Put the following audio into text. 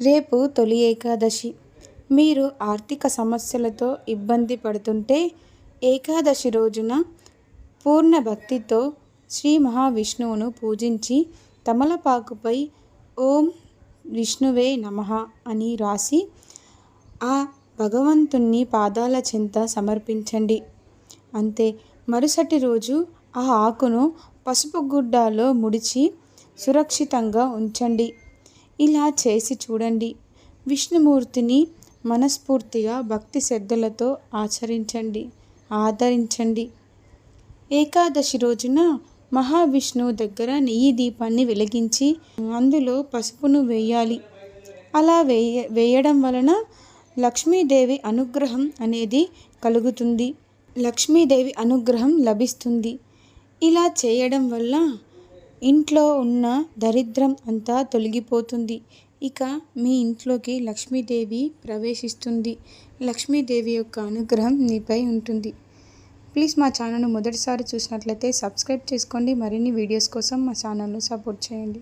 రేపు తొలి ఏకాదశి. మీరు ఆర్థిక సమస్యలతో ఇబ్బంది పడుతుంటే ఏకాదశి రోజున పూర్ణ భక్తితో శ్రీ మహావిష్ణువును పూజించి తమలపాకుపై ఓం విష్ణువే నమః అని రాసి ఆ భగవంతుణ్ణి పాదాల చెంత సమర్పించండి. అంతే. మరుసటి రోజు ఆ ఆకును పసుపు గుడ్డలో ముడిచి సురక్షితంగా ఉంచండి. ఇలా చేసి చూడండి. విష్ణుమూర్తిని మనస్ఫూర్తిగా భక్తి శ్రద్ధలతో ఆచరించండి. ఆదరించండి. ఏకాదశి రోజున మహావిష్ణువు దగ్గర నెయ్యి దీపాన్ని వెలిగించి అందులో పసుపును వేయాలి. అలా వేయ వేయడం వలన లక్ష్మీదేవి అనుగ్రహం అనేది కలుగుతుంది. లక్ష్మీదేవి అనుగ్రహం లభిస్తుంది. ఇలా చేయడం వల్ల ఇంట్లో ఉన్న దరిద్రం అంతా తొలగిపోతుంది. ఇక మీ ఇంట్లోకి లక్ష్మీదేవి ప్రవేశిస్తుంది. లక్ష్మీదేవి యొక్క అనుగ్రహం మీపై ఉంటుంది. ప్లీజ్ మా ఛానల్ను మొదటిసారి చూసినట్లయితే సబ్స్క్రైబ్ చేసుకోండి. మరిన్ని వీడియోస్ కోసం మా ఛానల్ను సపోర్ట్ చేయండి.